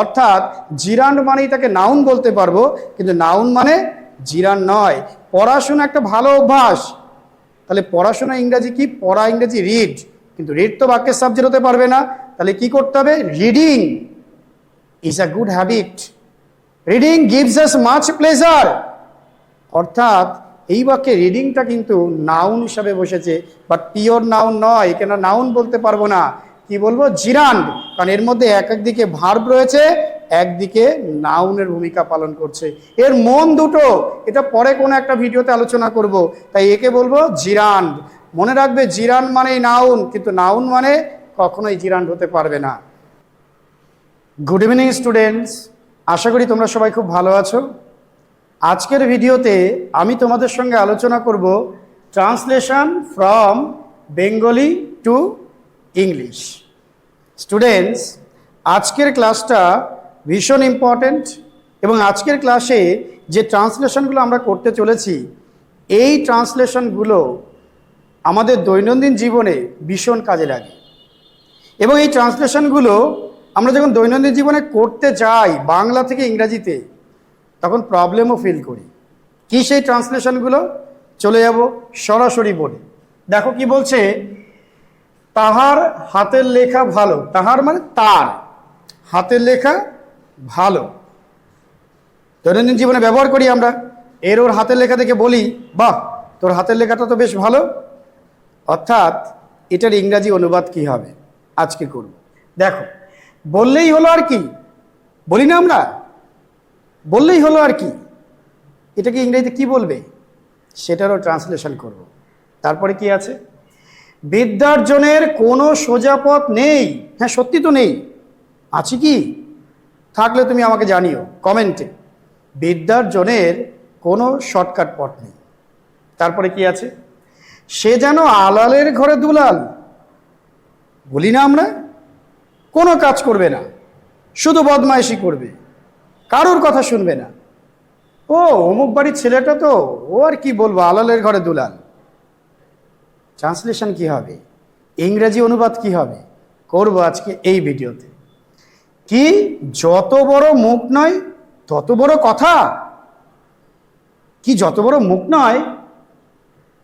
অর্থাৎ জিরান্ড মানেই তাকে নাউন বলতে পারব, কিন্তু নাউন মানে জিরান নয়। পড়াশোনা একটা ভালো অভ্যাস। তাহলে পড়াশোনা ইংরাজি কি? পড়া ইংরেজি রিড কিন্তু রিড তো বাক্যের সাবজেক্ট হতে পারবে না। তাহলে কি করতে হবে? Reading is a good habit reading gives us much pleasure অর্থাৎ এই বাক্যে রিডিংটা কিন্তু নাউন হিসাবে বসেছে বাট পিওর নাউন নয়। কেন নাউন বলতে পারব না। কি বলব? জিরান্ড কারণ এর মধ্যে এক একদিকে ভার্ব রয়েছে একদিকে নাউনের ভূমিকা পালন করছে। এর মন দুটো, এটা পরে কোনো একটা ভিডিওতে আলোচনা করব। তাই একে বলব জিরান্ড মনে রাখবে, জিরান মানেই নাউন, কিন্তু নাউন মানে কখনোই জিরান্ড হতে পারবে না। গুড ইভিনিং স্টুডেন্টস আশা করি তোমরা সবাই খুব ভালো আছো। আজকের ভিডিওতে আমি তোমাদের সঙ্গে আলোচনা করব translation from Bengali to English. Students আজকের ক্লাসটা ভীষণ ইম্পর্ট্যান্ট এবং আজকের ক্লাসে যে ট্রান্সলেশনগুলো আমরা করতে চলেছি, এই ট্রান্সলেশনগুলো আমাদের দৈনন্দিন জীবনে ভীষণ কাজে লাগে। এবং এই ট্রান্সলেশনগুলো আমরা যখন দৈনন্দিন জীবনে করতে যাই বাংলা থেকে ইংরাজিতে, তখন প্রবলেমও ফিল করি। কি সেই ট্রান্সলেশনগুলো চলে যাব সরাসরি বলি। দেখো কি বলছে তাহার হাতের লেখা ভালো। তাহার মানে তার। হাতের লেখা ভালো। দৈনন্দিন জীবনে ব্যবহার করি আমরা। এর ওর হাতের লেখা দেখে বলি, বাহ, তোর হাতের লেখাটা তো বেশ ভালো। অর্থাৎ এটার ইংরাজি অনুবাদ কি হবে? আজকে করব। দেখো, বললেই হলো আর কি? বলি না আমরা? বললেই হলো আর কি? এটাকে ইংরেজিতে কি বলবে? সেটারও ট্রান্সলেশন করব। তারপরে কি আছে? বিদ্যার্জনের কোনো সোজাপথ নেই। হ্যাঁ সত্যি তো নেই। আছে কি? থাকলে তুমি আমাকে জানিও, কমেন্টে। বিদ্যার্জনের কোনো শর্টকাট পথ নেই। তারপরে কি আছে? সে যেন আলালের ঘরে দুলাল। বলি না আমরা? কোনো কাজ করবে না। শুধু বদমাইশি করবে। কারোর কথা শুনবে না। ও, অমুক বাড়ির ছেলেটা তো। ও আর কি বলব, আলালের ঘরে দুলাল। ট্রান্সলেশন কি হবে? ইংরেজি অনুবাদ কি হবে? করব আজকে এই ভিডিওতে। কি? যত বড় মুখ নয়, তত বড় কথা। কি যত বড় মুখ নয়?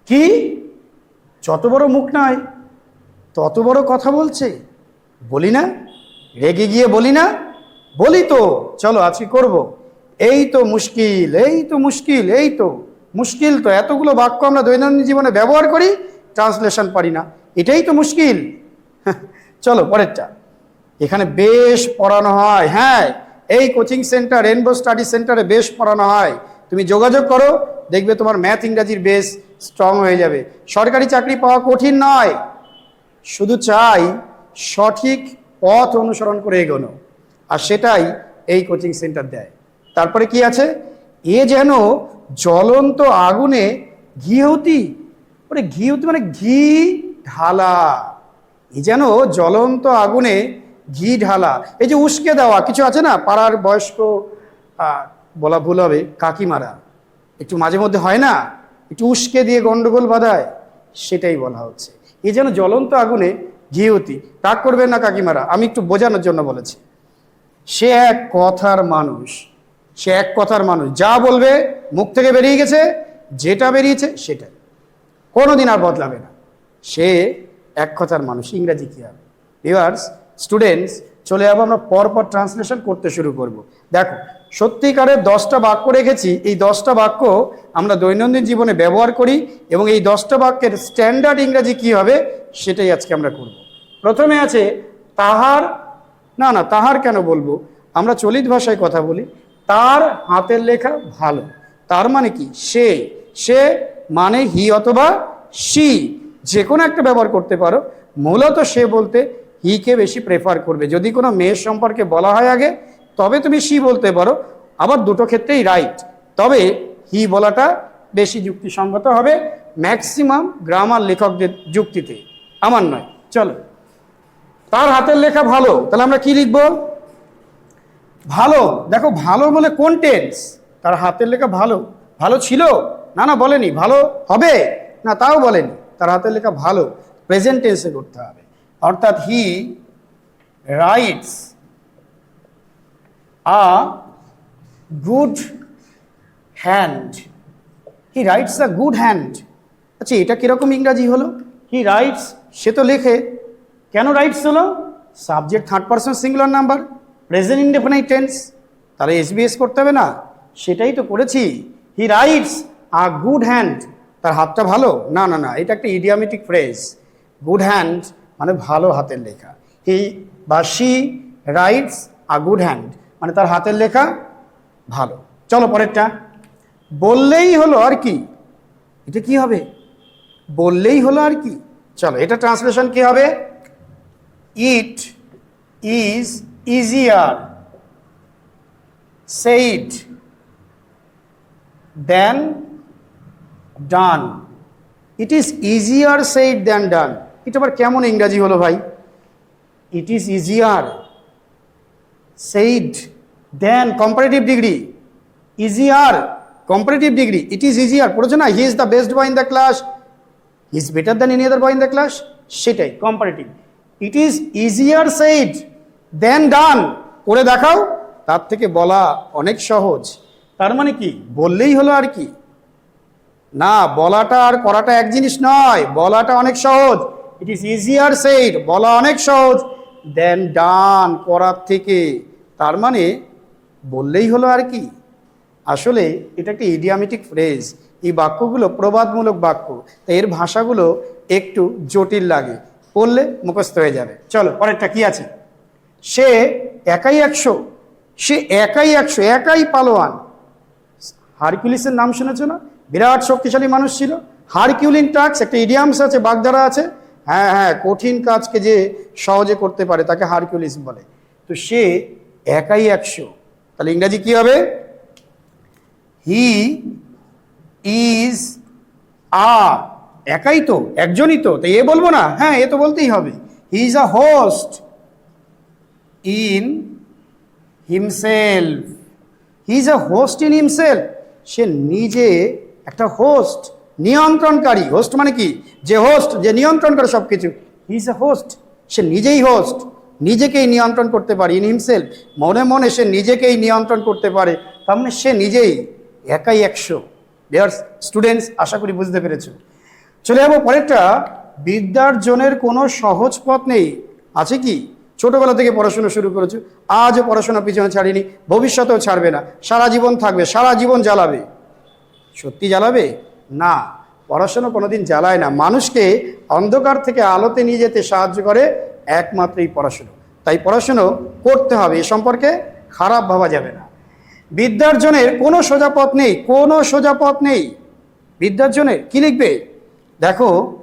কি? যত বড় মুখ নয়, তত বড় কথা বলছে। বলি না? রেগে গিয়ে বলি না? বলি তো। চলো, আজকে করব। এই তো মুশকিল, এই তো মুশকিল, এই তো। মুশকিল তো, এতগুলো বাক্য আমরা দৈনন্দিন জীবনে ব্যবহার করি ট্রান্সলেশন পারি না। এটাই তো মুশকিল। চলো, পরেরটা। এখানে বেশ পড়ানো হয়। হ্যাঁ এই কোচিং সেন্টার রেনবো স্টাডি সেন্টারে বেশ পড়ানো হয়। তুমি যোগাযোগ করো, দেখবে তোমার ম্যাথ ইংরাজির বেশ স্ট্রং হয়ে যাবে। সরকারি চাকরি পাওয়া কঠিন নয়। শুধু চাই সঠিক পথ অনুসরণ করে এগোনো। আর সেটাই এই কোচিং সেন্টার দেয়। তারপরে কি আছে? এ যেন জ্বলন্ত আগুনে ঘিহতি ওরে ঘিহতি মানে ঘি ঢালা। এ যেন জ্বলন্ত আগুনে ঘি ঢালা। এই যে উস্কে দেওয়া, কিছু আছে না? পাড়ার বয়স্ক বলা ভুল হবে, কাকিমারা। একটু মাঝে মধ্যে হয় না? একটু উস্কে দিয়ে গন্ডগোল বাঁধায়? সেটাই বলা হচ্ছে। এ যেন জ্বলন্ত আগুনে ঘিউতি রাগ করবেন না কাকিমারা, আমি একটু বোঝানোর জন্য বলেছি। সে এক কথার মানুষ, সে এক কথার মানুষ। যা বলবে, মুখ থেকে বেরিয়ে গেছে, যেটা বেরিয়েছে, সেটাই। কোনোদিন আর বদলাবে না। সে এক কথার মানুষ, ইংরাজি কী হবে? ভিউয়ার্স স্টুডেন্টস চলে যাব আমরা পরপর ট্রান্সলেশন করতে শুরু করব। দেখো, সত্যিকারের দশটা বাক্য রেখেছি, এই দশটা বাক্য আমরা দৈনন্দিন জীবনে ব্যবহার করি এবং এই দশটা বাক্যের স্ট্যান্ডার্ড ইংরাজি কি হবে, সেটাই আজকে আমরা করব। প্রথমে আছে, তাহার, না না, তাহার কেন বলব? আমরা চলিত ভাষায় কথা বলি, তার হাতের লেখা ভালো। তার মানে কি? সে সে মানে হি অথবা সি যে কোনো একটা ব্যবহার করতে পারো। মূলত সে বলতে হিকে বেশি প্রেফার করবে। যদি কোনো মেয়ের সম্পর্কে বলা হয় আগে, তবে তুমি সি বলতে পারো। আবার দুটো ক্ষেত্রেই রাইট তবে হি বলাটা বেশি যুক্তিসঙ্গত হবে ম্যাক্সিমাম গ্রামার লেখকদের যুক্তিতে। আমার নয়। চলো। তার হাতের লেখা ভালো। তাহলে আমরা কি লিখব? ভালো। দেখো, ভালো বলে কোন টেন্স তার হাতের লেখা ভালো। ভালো ছিল? না না বলেনি, ভালো হবে? না, তাও বলেনি। তার হাতের লেখা ভালো প্রেজেন্ট টেন্সে করতে হবে। অর্থাৎ he writes a good hand he writes a good hand আচ্ছা এটা কীরকম ইংরাজি হলো? হি রাইটস সে তো লেখে। কেন রাইটস হলো? Subject third person singular number present indefinite tense তাহলে এসবিএস করতে হবে না। সেটাই তো করেছি। He writes a good hand তার হাতটা ভালো? না না না, এটা একটা ইডিয়ামেটিক ফ্রেজ গুড হ্যান্ড মানে ভালো হাতের লেখা। হি বা she writes a good hand মানে তার হাতের লেখা ভালো। চলো পরেরটা। বললেই হলো আর কি? এটা কি হবে? বললেই হলো আর কি? চলো, এটা ট্রান্সলেশন কি হবে? It is easier said than done. It is easier said than done এটা আবার কেমন ইংরাজি হলো ভাই? It is easier said than comparative degree easier comparative degree it is easier পড়েছো না? He is the best boy in the class he is better than any other boy in the class সেটাই comparative it is easier said than done করে দেখাও। তার থেকে বলা অনেক সহজ। তার মানে কি? বললেই হলো আর কি। না, বলাটা আর করাটা এক জিনিস নয়। বলাটা অনেক সহজ। ইট ইজ ইজিয়ার সেইড বলা অনেক সহজ। দেন ডান করার থেকে। তার মানে বললেই হলো আর কি। আসলে এটা একটা ইডিয়ামেটিক ফ্রেজ এই বাক্যগুলো প্রবাদমূলক বাক্য। তাই এর ভাষাগুলো একটু জটিল লাগে। পড়লে মুখস্থ হয়ে যাবে। চলো, পরেরটা কি আছে? সে একাই একশো। সে একাই একশো। একাই পালোয়ান। হারকিউলিসের নাম শুনেছো না? বিরাট শক্তিশালী মানুষ ছিল। হারকিউলিন টাক্স একটা ইডিয়ামস আছে বাগধারা আছে। হ্যাঁ হ্যাঁ কঠিন কাজকে যে সহজে করতে পারে তাকে হারকিউলিস বলে। তো সে একাই একশো। তাহলে ইংরাজি কি হবে? হি ইজ আ একাই তো, একজনই তো। তাই এ বলব না? হ্যাঁ এ তো বলতেই হবে। He is a host in himself he is a host in himself সে নিজে একটা হোস্ট নিয়ন্ত্রণকারী হোস্ট মানে কি? যে হোস্ট যে নিয়ন্ত্রণ করে সব কিছু ইজ এ হোস্ট সে নিজেই হোস্ট নিজেকেই নিয়ন্ত্রণ করতে পারে ইন হিমসেলফ মনে মনে সে নিজেকেই নিয়ন্ত্রণ করতে পারে, তার মানে সে নিজেই একাই একশো। ডিয়ার স্টুডেন্টস আশা করি বুঝতে পেরেছ। চলে যাব পরেরটা বিদ্যার্জনের কোনো সহজ পথ নেই। আছে কি? ছোটবেলা থেকে পড়াশোনা শুরু করেছ, আজও পড়াশোনা পিছনে ছাড়িনি, ভবিষ্যতেও ছাড়বে না, সারা জীবন থাকবে, সারা জীবন জ্বালাবে। সত্যি জ্বালাবে? না। পড়াশোনা কোনোদিন জ্বালায় না। মানুষকে অন্ধকার থেকে আলোতে নিয়ে যেতে সাহায্য করে একমাত্র এই পড়াশুনো। তাই পড়াশুনো করতে হবে। এ সম্পর্কে খারাপ ভাবা যাবে না। বিদ্যার্জনের কোনো সোজা পথ নেই। কোনো সোজা পথ নেই। বিদ্যার্জনের কি লিখবে? দেখো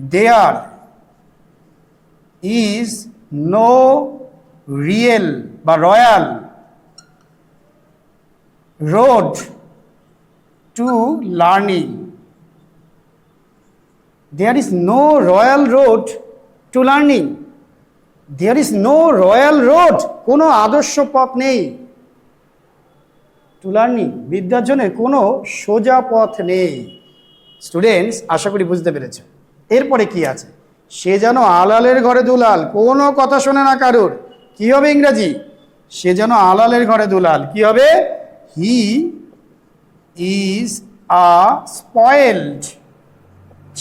দেয়ার ইজ নো রিয়েল বা royal road to learning there is no royal road to learning there is no royal road কোনো আদর্শ পথ নেই টু লার্নিং বিদ্যার্জনের কোনো সোজা পথ নেই। স্টুডেন্টস আশা করি বুঝতে পেরেছ। এরপরে কি আছে? সে যেন আলালের ঘরে দুলাল, কোনো কথা শোনে না কারুর। কি হবে ইংরাজি? সে যেন আলালের ঘরে দুলাল, কি হবে? He is a spoiled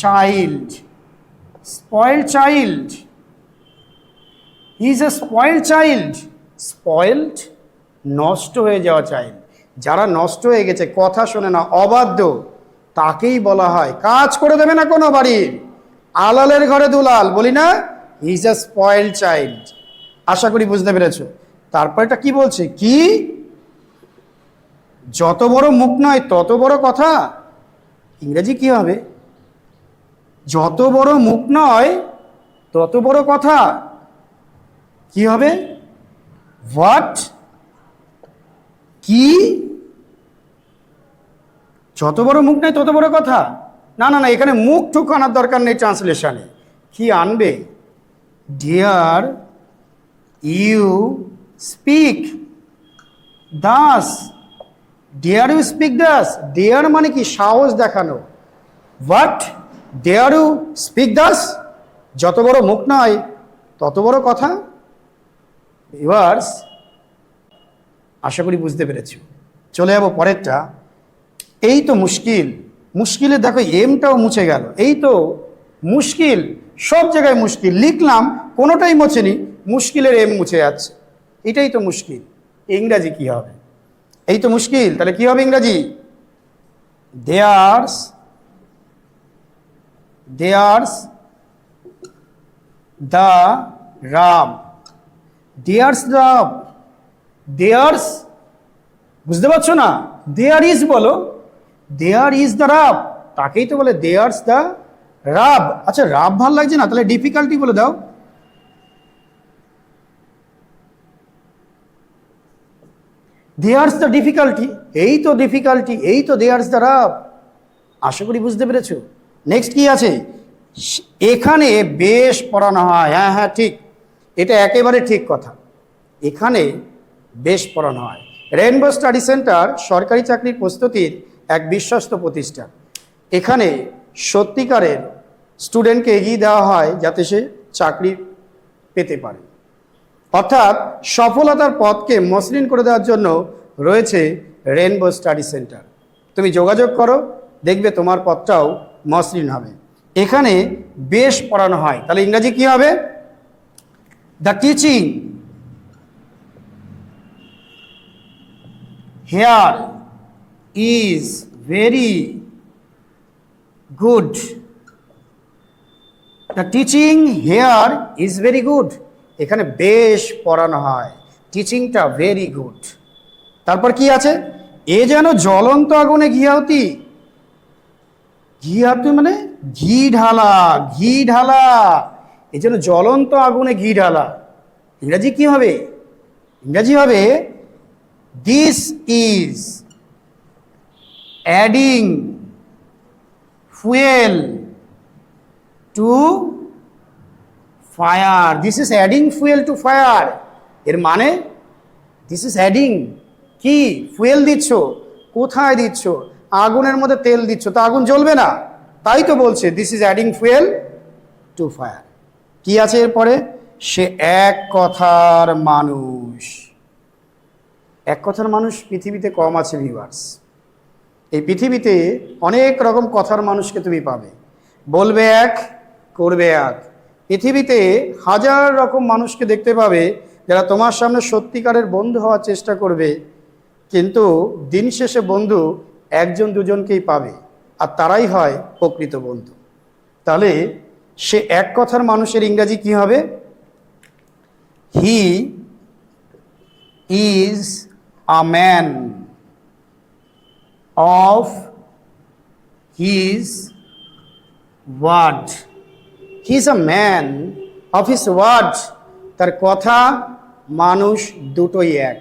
child spoiled child is a spoiled child spoiled নষ্ট হয়ে যাওয়া চাইল্ড যারা নষ্ট হয়ে গেছে, কথা শোনে না, অবাধ্য। তাকেই বলা হয়। কাজ করে দেবে না কোনো বাড়ির আলালের ঘরে দুলাল, বলি না ইজ এ স্পয়েলড চাইল্ড আশা করি বুঝতে পেরেছ। তারপর এটা কি বলছে? কি? যত বড় মুখ নয়, তত বড় কথা, ইংরেজি কি হবে? যত বড় মুখ নয়, তত বড় কথা, কি হবে? হোয়াট কি? যত বড় মুখ নেই তত বড় কথা। না না না, এখানে মুখ ঠুক আনার দরকার নেই ট্রান্সলেশনে। কি আনবে? Dare you speak thus dare you speak thus dare মানে কি? সাহস দেখানো। What dare you speak thus যত বড় মুখ নয়, তত বড় কথা? ভিউয়ার্স আশা করি বুঝতে পেরেছি। চলে যাব পরেরটা। এই তো মুশকিল। মুশকিলে দেখো এমটাও মুছে গেল। এই তো মুশকিল। সব জায়গায় মুশকিল। লিখলাম, কোনোটাই মোছেনি। মুশকিলের এম মুছে যাচ্ছে। এটাই তো মুশকিল। ইংরাজি কি হবে? এই তো মুশকিল, তাহলে কি হবে ইংরাজি? There's there's the rub there's rub there's বুঝতে পারছ না? দেয়ার ইজ বলো। দেয়ার ইজ দ্য রাব তাকেই তো বলে দেয়ার্স দ্য রাব আচ্ছা রাব ভালো লাগছে না? তাহলে ডিফিকাল্টি বলে দাও। দেয়ার্স দ্য ডিফিকাল্টি এই তো ডিফিকাল্টি এই তো দেয়ার্স দ্য রাব আশা করি বুঝতে পেরেছ? নেক্সট কি আছে? এখানে বেশ পড়ানো হয়। হ্যাঁ হ্যাঁ ঠিক। এটা একেবারে ঠিক কথা। এখানে বেশ পড়ানো হয়। রেইনবো স্টাডি সেন্টার সরকারি চাকরির প্রস্তুতির এক বিশ্বস্ত প্রতিষ্ঠান। এখানে সত্যিকারের স্টুডেন্টকে এগিয়ে দেওয়া হয় যাতে সে চাকরি পেতে পারে। অর্থাৎ সফলতার পথকে মসৃণ করে দেওয়ার জন্য রয়েছে রেনবো স্টাডি সেন্টার। তুমি যোগাযোগ করো, দেখবে তোমার পথটাও মসৃণ হবে। এখানে বেশ পড়ানো হয়। তাহলে ইংরাজি কি হবে? The teaching here is very good the teaching here is very good এখানে বেশ পড়ানো হয়। টিচিংটা ভেরি গুড তারপর কি আছে? এ যেন জ্বলন্ত আগুনে ঘিয়াউতি ঘিয়াউতি মানে ঘি ঢালা ঘি ঢালা। এ যেন জ্বলন্ত আগুনে ঘি ঢালা। ইংরাজি কি হবে? ইংরাজি হবে this is adding fuel to fire this is adding fuel to fire এর মানে দিস ইজ অ্যাডিং কি? ফুয়েল দিচ্ছ। কোথায় দিচ্ছ? আগুনের মধ্যে তেল দিচ্ছ। তো আগুন জ্বলবে না। তাই তো বলছে this is adding fuel to fire কি আছে এরপরে? সে এক কথার মানুষ। এক কথার মানুষ পৃথিবীতে কম আছে ভিউয়ার্স এই পৃথিবীতে অনেক রকম কথার মানুষকে তুমি পাবে। বলবে এক, করবে এক। পৃথিবীতে হাজার রকম মানুষকে দেখতে পাবে যারা তোমার সামনে সত্যিকারের বন্ধু হওয়ার চেষ্টা করবে, কিন্তু দিন শেষে বন্ধু একজন দুজনকেই পাবে আর তারাই হয় প্রকৃত বন্ধু তাহলে সে এক কথার মানুষের ইংরাজি কি হবে he is a man of his word. He is a man of his word. তার কথা মানুষ দুটোই এক।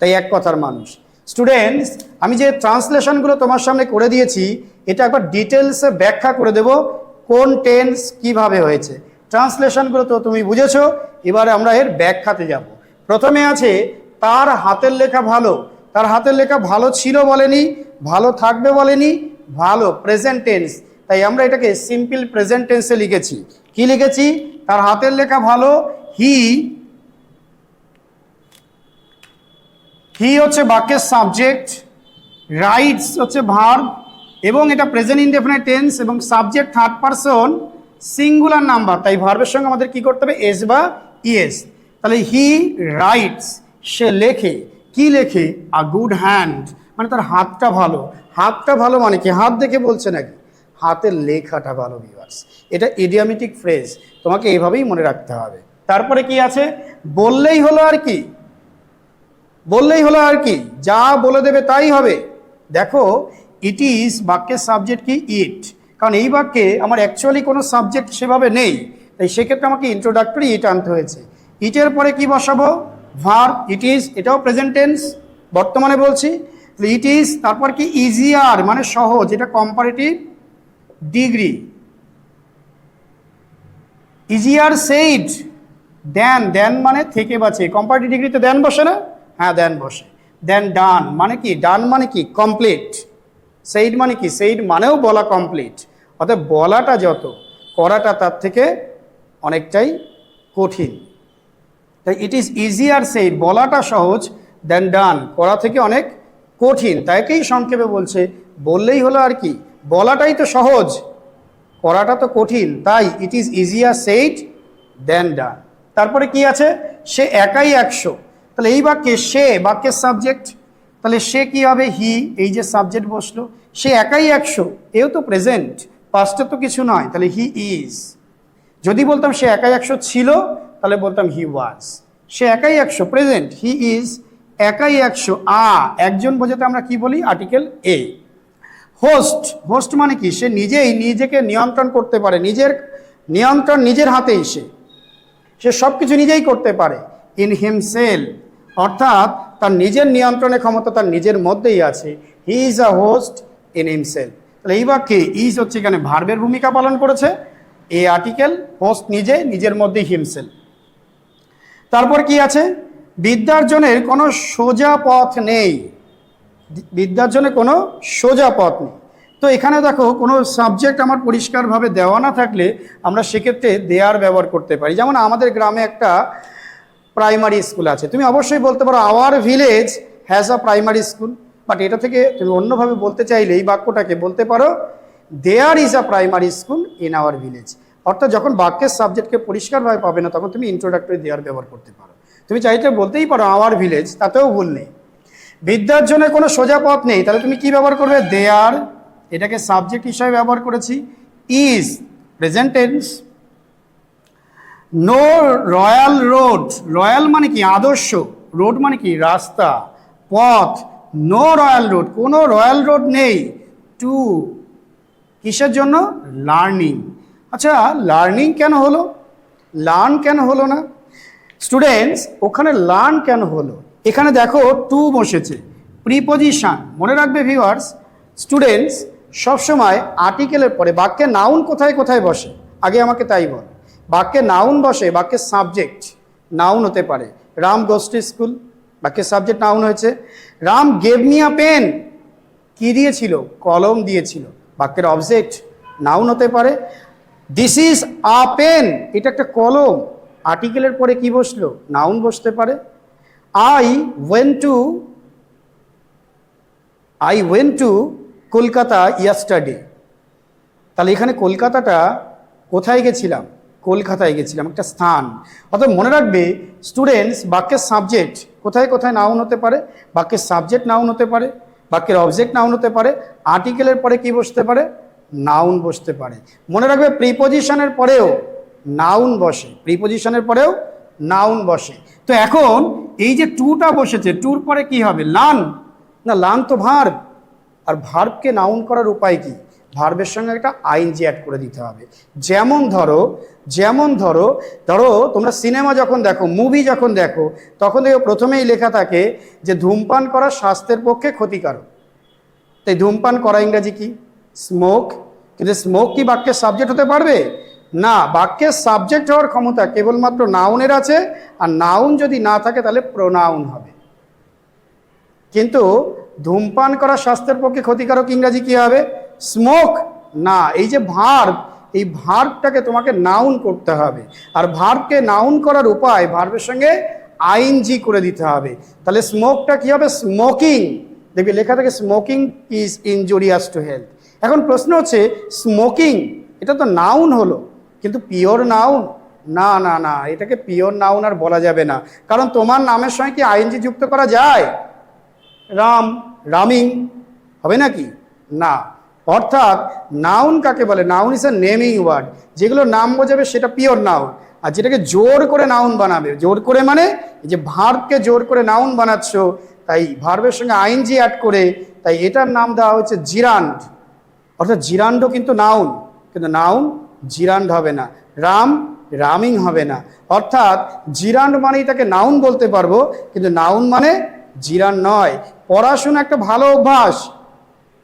তাই এক কথার মানুষ। স্টুডেন্টস আমি যে ট্রান্সলেশনগুলো তোমার সামনে করে দিয়েছি, এটা একবার ডিটেলসে ব্যাখ্যা করে দেব কোন টেন্স কীভাবে হয়েছে। ট্রান্সলেশনগুলো তো তুমি বুঝেছ, এবারে আমরা এর ব্যাখ্যাতে যাব। প্রথমে আছে, তার হাতের লেখা ভালো। তার হাতের লেখা ভালো ছিল বলেনি, ভালো থাকবে বলেনি, ভালো প্রেজেন্ট টেন্স তাই আমরা এটাকে সিম্পল প্রেজেন্ট টেন্সে লিখেছি। কি লিখেছি? তার হাতের লেখা ভালো। হি হি হচ্ছে বাক্যের সাবজেক্ট রাইটস হচ্ছে ভার্ব এবং এটা প্রেজেন্ট ইনডেফিনাইট টেন্স এবং subject third person singular number তাই ভার্বের সঙ্গে আমাদের কি করতে হবে? এস বা ইএস তাহলে হি রাইটস সে লেখে। কি লেখে? আ গুড হ্যান্ড মানে তার হাতটা ভালো। হাতটা ভালো মানে কি? হাত দেখে বলছে নাকি? হাতের লেখাটা ভালো ভিউয়ার্স এটা ইডিয়ামেটিক ফ্রেজ তোমাকে এভাবেই মনে রাখতে হবে। তারপরে কি আছে? বললেই হলো আর কি। বললেই হলো আর কি। যা বলে দেবে তাই হবে। দেখো ইট ইজ বাক্যের সাবজেক্ট কি? ইট কারণ এই বাক্যে আমার অ্যাকচুয়ালি কোনো সাবজেক্ট সেভাবে নেই। তাই সেক্ষেত্রে আমাকে ইন্ট্রোডাক্টরি ইট আনতে হয়েছে। ইটের পরে কি বসাবো? ভার ইট ইজ এটাও প্রেজেন্ট টেন্স বর্তমানে বলছি। ইট ইজ তারপর কি? ইজিয়ার মানে সহজ, এটা comparative degree. Easier said than than মানে থেকে বাঁচে কম্পারেটিভ ডিগ্রিতে দেন বসে না? হ্যাঁ দেন বসে। দেন ডান মানে কি? ডান মানে কি? কমপ্লিট সেইড মানে কি? সেইড মানেও বলা কমপ্লিট অর্থাৎ বলাটা যত, করাটা তার থেকে অনেকটাই কঠিন। তাই ইট ইজ ইজিয়ার সেইড বলাটা সহজ দেন ডান করা থেকে অনেক কঠিন। তাইকেই সংক্ষেপে বলছে। বললেই হলো আর কি? বলাটাই তো সহজ, করাটা তো কঠিন, তাই ইট ইজ ইজিয়ার সেইট দেন ডান তারপরে কি আছে? সে একাই একশো। তাহলে এই বাক্যে সে, বাক্যের সাবজেক্ট তাহলে সে কি হবে? হি এই যে সাবজেক্ট বসল, সে একাই একশো, এও তো প্রেজেন্ট পাস্টে তো কিছু নয়, তাহলে হি ইজ যদি বলতাম সে একাই একশো ছিল, তাহলে বলতাম হি ওয়াজ সে একাই একশো প্রেজেন্ট হি ইজ একাই একশো, আ, একজন বোঝাতে আমরা কি বলি? আর্টিকেল এ হোস্ট হোস্ট মানে কি? সে নিজেই নিজেকে নিয়ন্ত্রণ করতে পারে। নিজের নিয়ন্ত্রণ নিজের হাতেই সে। সে সব কিছু নিজেই করতে পারে। ইন হিমসেল অর্থাৎ তার নিজের নিয়ন্ত্রণের ক্ষমতা তার নিজের মধ্যেই আছে। He is a host in himself তাহলে এই বাক্যে ইজ হচ্ছে এখানে ভার্বের ভূমিকা পালন করেছে। এই আর্টিকেল হোস্ট নিজে, নিজের মধ্যেই হিমসেল তারপর কি আছে? বিদ্যার্জনের কোনো সোজা পথ নেই। বিদ্যার্জনে কোনো সোজা পথ নেই। তো এখানে দেখো, কোনো সাবজেক্ট আমার পরিষ্কারভাবে দেওয়া না থাকলে আমরা সেক্ষেত্রে দেয়ার ব্যবহার করতে পারি। যেমন আমাদের গ্রামে একটা প্রাইমারি স্কুল আছে। তুমি অবশ্যই বলতে পারো our village has a primary school but এটা থেকে তুমি অন্যভাবে বলতে চাইলে এই বাক্যটাকে বলতে পারো there is a primary school in our village অর্থাৎ যখন বাক্যের সাবজেক্টকে পরিষ্কারভাবে পাবে না, তখন তুমি ইন্ট্রোডাক্টরি দেয়ার ব্যবহার করতে পারো। তুমি চাইতে বলতেই পারো আওয়ার ভিলেজ তাতেও ভুল নেই। বিদ্যার জন্য কোনো সোজা পথ নেই। তাহলে তুমি কি ব্যবহার করবে? দেয়ার এটাকে সাবজেক্ট হিসাবে ব্যবহার করেছি। Is present tense no royal road royal মানে কি? আদর্শ। রোড মানে কি? রাস্তা। পথ নো রয়্যাল রোড কোনো রয়্যাল রোড নেই। টু কিসের জন্য? লার্নিং আচ্ছা লার্নিং কেন হলো? লার্ন কেন হলো না? স্টুডেন্টস ওখানে লার্ন কেন হলো? এখানে দেখো টু বসেছে। প্রিপোজিশন মনে রাখবে ভিউয়ার্স স্টুডেন্টস সবসময় আর্টিকেলের পরে বাক্যে নাউন কোথায় কোথায় বসে? আগে আমাকে তাই বল। বাক্যে নাউন বসে বাক্যের সাবজেক্ট নাউন হতে পারে। রাম গোষ্ঠী স্কুল বাক্যের সাবজেক্ট নাউন হয়েছে। রাম গেভ পেন কি দিয়েছিল? কলম দিয়েছিল। বাক্যের অবজেক্ট নাউন হতে পারে। দিস ইজ আ পেন এটা একটা কলম। আর্টিকেলের পরে কি বসল? নাউন বসতে পারে। I went to I went to Kolkata yesterday তাহলে এখানে কলকাতাটা কোথায় গেছিলাম? কলকাতায় গেছিলাম, একটা স্থান। অর্থাৎ মনে রাখবে স্টুডেন্টস বাক্যের সাবজেক্ট কোথায় কোথায় নাউন হতে পারে? বাক্যের সাবজেক্ট নাউন হতে পারে, বাক্যের অবজেক্ট নাউন হতে পারে আর্টিকেলের পরে কি বসতে পারে? নাউন বসতে পারে। মনে রাখবে প্রিপোজিশনের পরেও নাউন বসে। প্রিপোজিশনের পরেও নাউন বসে। তো এখন এই যে টুটা বসেছে, টুর পরে কি হবে? লান। না, লান তো ভার্ব। আর ভার্বকে নাউন করার উপায় কি? ভার্বের সঙ্গে একটা আইনজি অ্যাড করে দিতে হবে। যেমন ধরো যেমন ধরো ধরো তোমরা সিনেমা যখন দেখো মুভি যখন দেখো, তখন দেখো প্রথমেই লেখা থাকে যে ধূমপান করা স্বাস্থ্যের পক্ষে ক্ষতিকারক। তাই ধূমপান করা ইংরাজি কি? স্মোক কিন্তু স্মোক কি বাক্যের সাবজেক্ট হতে পারবে? না, বাক্যের সাবজেক্ট হওয়ার ক্ষমতা কেবলমাত্র নাউনের আছে, আর নাউন যদি না থাকে তাহলে প্রোনাউন হবে। কিন্তু ধূমপান করা স্বাস্থ্যের পক্ষে ক্ষতিকারক ইংরাজি কি হবে? স্মোক না, এই যে ভার্ব এই ভার্বটাকে তোমাকে নাউন করতে হবে। আর ভার্বকে নাউন করার উপায় ভার্বের সঙ্গে আইনজি করে দিতে হবে। তাহলে স্মোকটা কি হবে? স্মোকিং দেখবি লেখা থাকে smoking is injurious to health এখন প্রশ্ন হচ্ছে স্মোকিং এটা তো নাউন হলো। কিন্তু পিওর নাউন না না না, এটাকে পিওর নাউন আর বলা যাবে না। কারণ তোমার নামের সঙ্গে কি আইনজি যুক্ত করা যায়? রাম, রামিং, হবে নাকি? না। অর্থাৎ নাউন কাকে বলে? Noun is a naming word যেগুলো নাম বোঝাবে সেটা পিওর নাউন আর যেটাকে জোর করে নাউন বানাবে, জোর করে মানে যে ভার্বকে জোর করে নাউন বানাচ্ছ, তাই ভার্বের সঙ্গে আইনজি অ্যাড করে, তাই এটার নাম দেওয়া হচ্ছে জিরান্ড। অর্থাৎ জিরান্ডও কিন্তু নাউন কিন্তু নাউন জিরান্ড হবে না। রাম, রামিং হবে না। অর্থাৎ জিরান্ড মানেই তাকে নাউন বলতে পারব, কিন্তু নাউন মানে জিরান নয়। পড়াশোনা একটা ভালো অভ্যাস।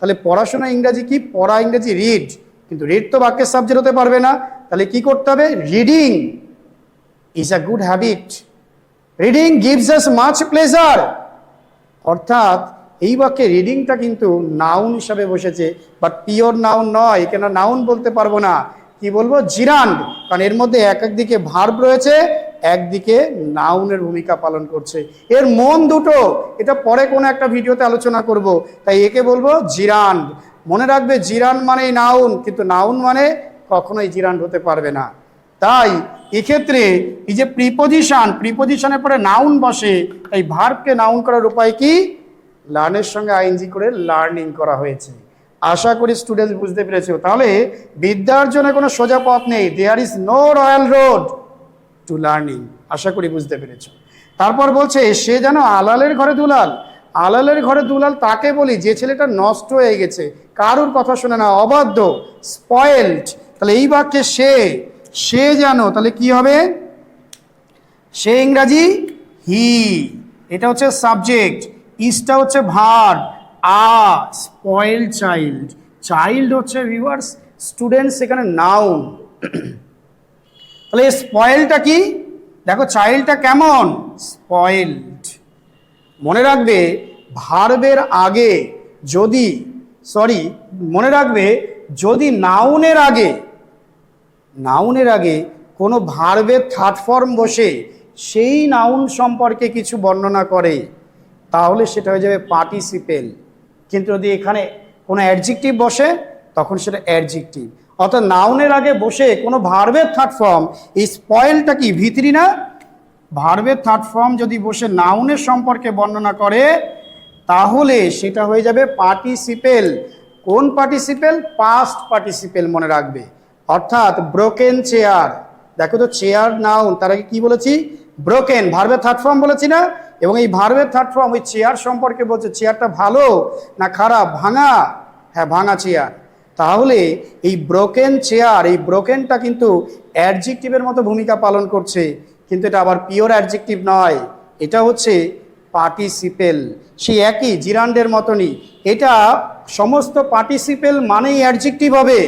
তাহলে পড়াশোনা ইংরাজি কি? পড়া ইংরাজি রিড কিন্তু রিড তো বাক্যের সাবজেক্ট হতে পারবে না। তাহলে কি করতে হবে? Reading is a good habit reading gives us much pleasure অর্থাৎ এই বাক্যে রিডিংটা কিন্তু নাউন হিসাবে বসেছে বাট পিওর নাউন নয়। কেন নাউন বলতে পারব না। কি বলব? জিরান কারণ এর মধ্যে এক একদিকে ভার্ব রয়েছে একদিকে নাউনের ভূমিকা পালন করছে। এর মন দুটো, এটা পরে কোনো একটা ভিডিওতে আলোচনা করব। তাই একে বলব জিরান মনে রাখবে জিরান মানেই নাউন, কিন্তু নাউন মানে কখনোই জিরান হতে পারবে না। তাই এক্ষেত্রে এই যে প্রিপোজিশন, প্রিপোজিশনের পরে নাউন বসে এই ভার্বকে নাউন করার উপায় কি? লার্নের সঙ্গে আইনজি করে লার্নিং করা হয়েছে। আশা করি স্টুডেন্টস বুঝতে পেরেছ। তাহলে বিদ্যার জন্য কোনো সোজা পথ নেই। There is no royal road to learning আশা করি বুঝতে পেরেছ। তারপর বলছে, সে যেন আলালের ঘরে দুলাল। আলালের ঘরে দুলাল তাকে বলি, যে ছেলেটা নষ্ট হয়ে গেছে, কারুর কথা শুনে না, অবাধ্য স্পয়েলড তাহলে এই বাক্যে সে সে যেন, তাহলে কি হবে? সে ইংরাজি হি এটা হচ্ছে সাবজেক্ট ইসটা হচ্ছে verb a spoiled child child হচ্ছে ভিউয়ার্স স্টুডেন্ট সেখানে নাউন তাহলে স্পয়েলটা কি? দেখো চাইল্ডটা কেমন? স্পয়েলড মনে রাখবে ভার্বের আগে যদি সরি মনে রাখবে, যদি নাউনের আগে নাউনের আগে কোনো ভার্বের থার্ড ফর্ম বসে, সেই নাউন সম্পর্কে কিছু বর্ণনা করে, তাহলে সেটা হয়ে যাবে পার্টিসিপেল কিন্তু যদি এখানে কোনো অ্যাডজেক্টিভ বসে, তখন সেটা অ্যাডজেক্টিভ অর্থাৎ নাউনের আগে বসে কোনো ভার্বের থার্ড ফর্ম এই স্পয়েলটা কি ভিতরি না? ভার্বের থার্ড ফর্ম যদি বসে নাউনের সম্পর্কে বর্ণনা করে, তাহলে সেটা হয়ে যাবে পার্টিসিপেল কোন পার্টিসিপেল পাস্ট পার্টিসিপেল মনে রাখবে। অর্থাৎ ব্রোকেন চেয়ার দেখো তো চেয়ার নাউন তার আগে কি বলেছি? ব্রোকেন ভার্বের থার্ড ফর্ম বলেছি না? এবং এই ভার্বের থার্ড ফর্ম ওই চেয়ার সম্পর্কে বলছে চেয়ারটা ভালো না খারাপ? ভাঙা? হ্যাঁ ভাঙা চেয়ার তাহলে এই ব্রোকেন চেয়ার এই ব্রোকেনটা কিন্তু অ্যাডজেক্টিভের মতো ভূমিকা পালন করছে, কিন্তু এটা আবার পিওর অ্যাডজেক্টিভ নয়। এটা হচ্ছে পার্টিসিপেল সেই একই জিরান্ডের মতনই। এটা সমস্ত পার্টিসিপেল মানেই অ্যাডজেক্টিভ হবে,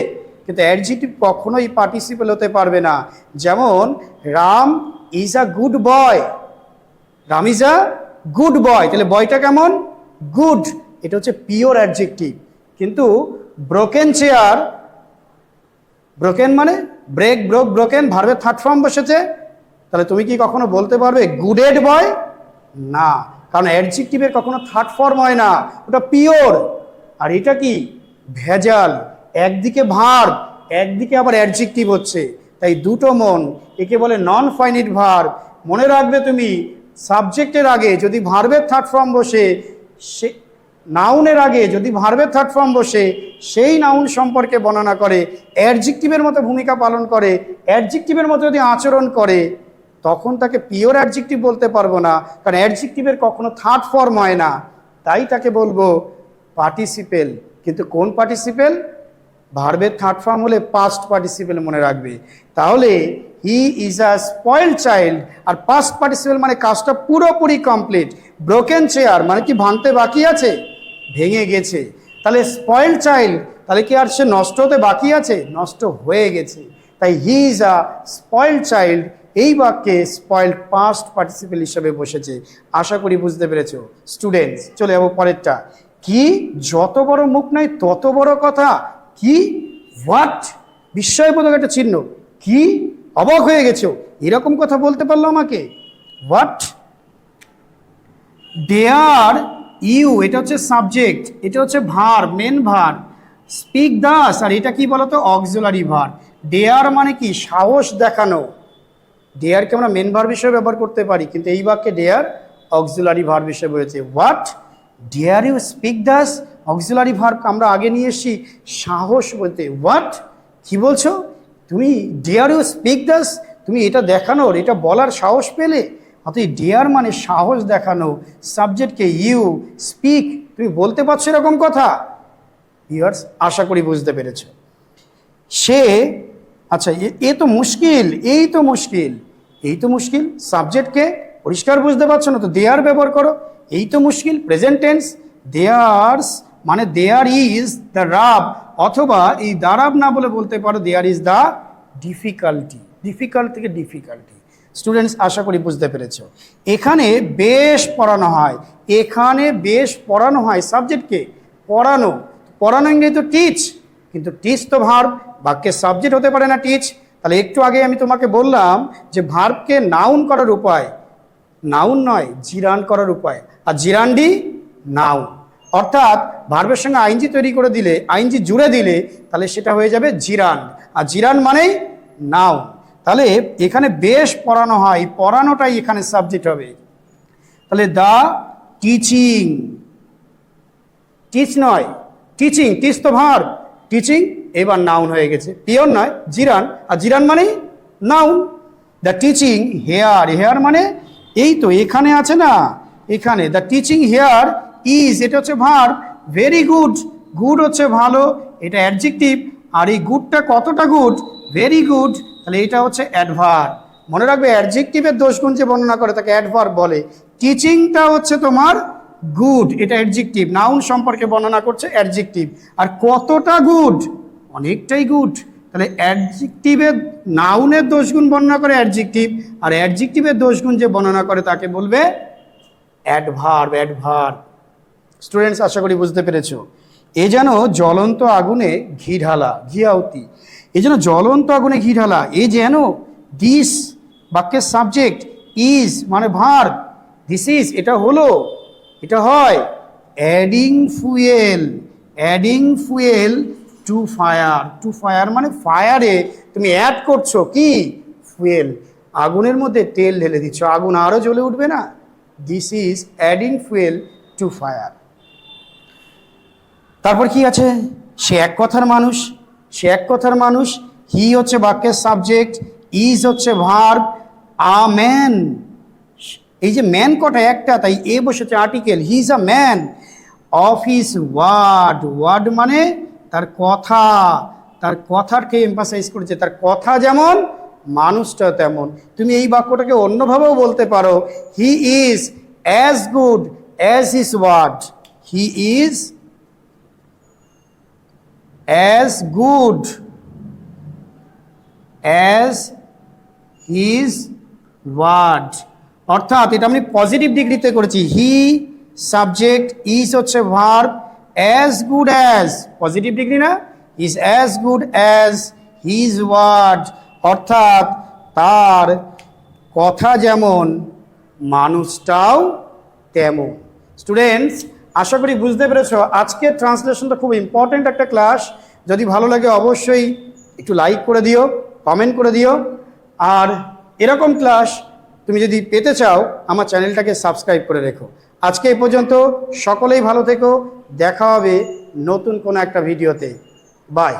কিন্তু অ্যাডজেক্টিভ কখনোই পার্টিসিপেল হতে পারবে না। যেমন Ram is a good boy Ram is a good boy তাহলে বয়টা কেমন? গুড এটা হচ্ছে পিওর অ্যাডজেক্টিভ কিন্তু ব্রোকেন চেয়ার ব্রোকেন মানে ব্রেক ব্রোক ব্রোকেন ভার্বের থার্ড ফর্ম বসেছে। তাহলে তুমি কি কখনো বলতে পারবে গুডেড বয় না। কারণ অ্যাডজেক্টিভের কখনো থার্ড ফর্ম হয় না। ওটা পিওর আর এটা কি? ভেজাল। একদিকে ভার্ব একদিকে আবার অ্যাডজেক্টিভ হচ্ছে। তাই দুটো মন, একে বলে নন ফাইনিট ভার্ব মনে রাখবে তুমি সাবজেক্টের আগে যদি ভার্বের থার্ড ফর্ম বসে, সে নাউনের আগে যদি ভার্বের থার্ড ফর্ম বসে, সেই নাউন সম্পর্কে বর্ণনা করে অ্যাডজেক্টিভের মতো ভূমিকা পালন করে অ্যাডজেক্টিভের মতো যদি আচরণ করে, তখন তাকে পিওর অ্যাডজেক্টিভ বলতে পারব না, কারণ অ্যাডজেক্টিভের কখনো থার্ড ফর্ম হয় না। তাই তাকে বলব পার্টিসিপেল কিন্তু কোন পার্টিসিপেল ভার্বের থার্ড ফর্ম হলে পাস্ট পার্টিসিপেল মনে রাখবে। তাহলে he is a spoiled child R past participle মানে কাজটা পুরোপুরি কমপ্লিট ব্রোকেন চেয়ার মানে কি ভাঙতে বাকি আছে? ভেঙে গেছে। তাহলে স্পয়েল চাইল্ড তাহলে কি আর সে নষ্ট হতে বাকি আছে? নষ্ট হয়ে গেছে। তাই he is a spoiled child এই বাক্যে স্পয়েল পাস্ট পার্টিসিপেল হিসেবে বসেছে। আশা করি বুঝতে পেরেছ। স্টুডেন্টস চলে যাব পরেরটা। কি? যত বড় মুখ নাই তত বড় কথা। কি? হোয়াট বিস্ময়বোধক একটা চিহ্ন। কি? অবাক হয়ে গেছো। এরকম কথা বলতে পারল আমাকে। হোয়াট দেয়ার ইউ এটা হচ্ছে সাবজেক্ট এটা হচ্ছে ভার মেন ভার স্পিক দাস আর এটা কি বলতো? অক্সিলারি ভার ডেয়ার মানে কি? সাহস দেখানো। ডেয়ারকে আমরা মেন ভার হিসেবে ব্যবহার করতে পারি, কিন্তু এই বাক্যে ডেয়ার অক্সিলারি ভার হিসেবে রয়েছে। What dare you speak thus auxiliary verb আমরা আগে নিয়ে এসেছি। সাহস বলতে হোয়াট কি বলছো? তুমি ডেয়ার ইউ স্পিক দাস তুমি এটা দেখানোর, এটা বলার সাহস পেলে? অতএব ডেয়ার মানে সাহস দেখানো। সাবজেক্টকে ইউ স্পিক তুমি বলতে পারছ এরকম কথা? ভিউয়ার্স আশা করি বুঝতে পেরেছ। সে আচ্ছা এ- তো মুশকিল, এই তো মুশকিল। এই তো মুশকিল সাবজেক্টকে পরিষ্কার বুঝতে পারছ না, তো দেয়ার ব্যবহার করো। এই তো মুশকিল প্রেজেন্ট টেন্স দেয়ার্স মানে দেয়ার ইজ দ্য রাব অথবা এই দারাব না বলে বলতে পারো there is the difficulty difficult থেকে ডিফিকাল্টি স্টুডেন্টস আশা করি বুঝতে পেরেছ। এখানে বেশ পড়ানো হয়। এখানে বেশ পড়ানো হয়। সাবজেক্টকে পড়ানো। পড়ানো ইংরেজি তো টিচ কিন্তু টিচ তো ভার্ব বাক্যের সাবজেক্ট হতে পারে না টিচ তাহলে একটু আগে আমি তোমাকে বললাম যে ভার্বকে নাউন করার উপায়। নাউন নয়, জিরান করার উপায়। আর জিরান্ডি নাউন অর্থাৎ ভার্বের সঙ্গে আইনজি তৈরি করে দিলে, আইনজি জুড়ে দিলে, তাহলে সেটা হয়ে যাবে জিরান। আর জিরান মানেই নাউন তাহলে এখানে বেশ পড়ানো হয়, পড়ানোটাই এখানে সাবজেক্ট হবে। তাহলে দ্য টিচিং টিচ নয় টিচিং টিচ তো ভার টিচিং এবার নাউন হয়ে গেছে। পিওর নয়, জিরান। আর জিরান মানেই noun the teaching here here মানে এই তো, এখানে আছে না? এখানে দ্য টিচিং হেয়ার ইজ এটা হচ্ছে ভার ভেরি গুড গুড হচ্ছে ভালো, এটা অ্যাডজেক্টিভ আর এই গুডটা কতটা গুড ভেরি গুড তাহলে এটা হচ্ছে অ্যাডভার মনে রাখবে অ্যাডজেক্টিভের দোষগুণ যে বর্ণনা করে, তাকে অ্যাডভার বলে। টিচিংটা হচ্ছে তোমার গুড এটা অ্যাডজেক্টিভ নাউন সম্পর্কে বর্ণনা করছে অ্যাডজেক্টিভ আর কতটা গুড অনেকটাই গুড তাহলে অ্যাডজেক্টিভের নাউনের দোষগুণ বর্ণনা করে অ্যাডজেক্টিভ আর অ্যাডজেক্টিভের দোষগুণ যে বর্ণনা করে, তাকে বলবে অ্যাডভার্ব অ্যাডভার্ব স্টুডেন্টস আশা করি বুঝতে পেরেছ। এ যেন জ্বলন্ত আগুনে ঘি ঢালা, ঘি আউতি এ যেন জ্বলন্ত আগুনে ঘি ঢালা, এ যেন দিস বাক্যের সাবজেক্ট ইজ মানে ভার দিস ইজ এটা হলো, এটা হয়। Adding fuel adding fuel to fire to fire মানে ফায়ারে তুমি অ্যাড করছ কি? ফুয়েল আগুনের মধ্যে তেল ঢেলে দিচ্ছ, আগুন আরও জ্বলে উঠবে না? This is adding fuel to fire তারপর কি আছে? সে এক কথার মানুষ, সে এক কথার মানুষ হি হচ্ছে বাক্যের সাবজেক্ট ইজ হচ্ছে ভার্ব আ ম্যান এই যে ম্যান কটা একটা, তাই এ বসেছে article he is a man of his word word মানে তার কথা, তার কথাকে এম্পাসাইজ করেছে, তার কথা যেমন, মানুষটা তেমন। তুমি এই বাক্যটাকে অন্যভাবেও বলতে পারো he is as good as his word he is as good as his word. অর্থাৎ এটা আমি পজিটিভ ডিগ্রিতে করেছি। হি সাবজেক্ট ইজ হচ্ছে verb as good as positive degree না? Is as good as his word অর্থাৎ তার কথা যেমন, মানুষটাও তেমন। স্টুডেন্টস আশা করি বুঝতে পেরেছ আজকের ট্রান্সলেশনটা খুব ইম্পর্টেন্ট একটা ক্লাস যদি ভালো লাগে অবশ্যই একটু লাইক করে দিও কমেন্ট করে দিও। আর এরকম ক্লাস তুমি যদি পেতে চাও, আমার চ্যানেলটাকে সাবস্ক্রাইব করে রেখো। আজকে এই পর্যন্ত সকলেই ভালো থেকো, দেখা হবে নতুন কোনো একটা ভিডিওতে বাই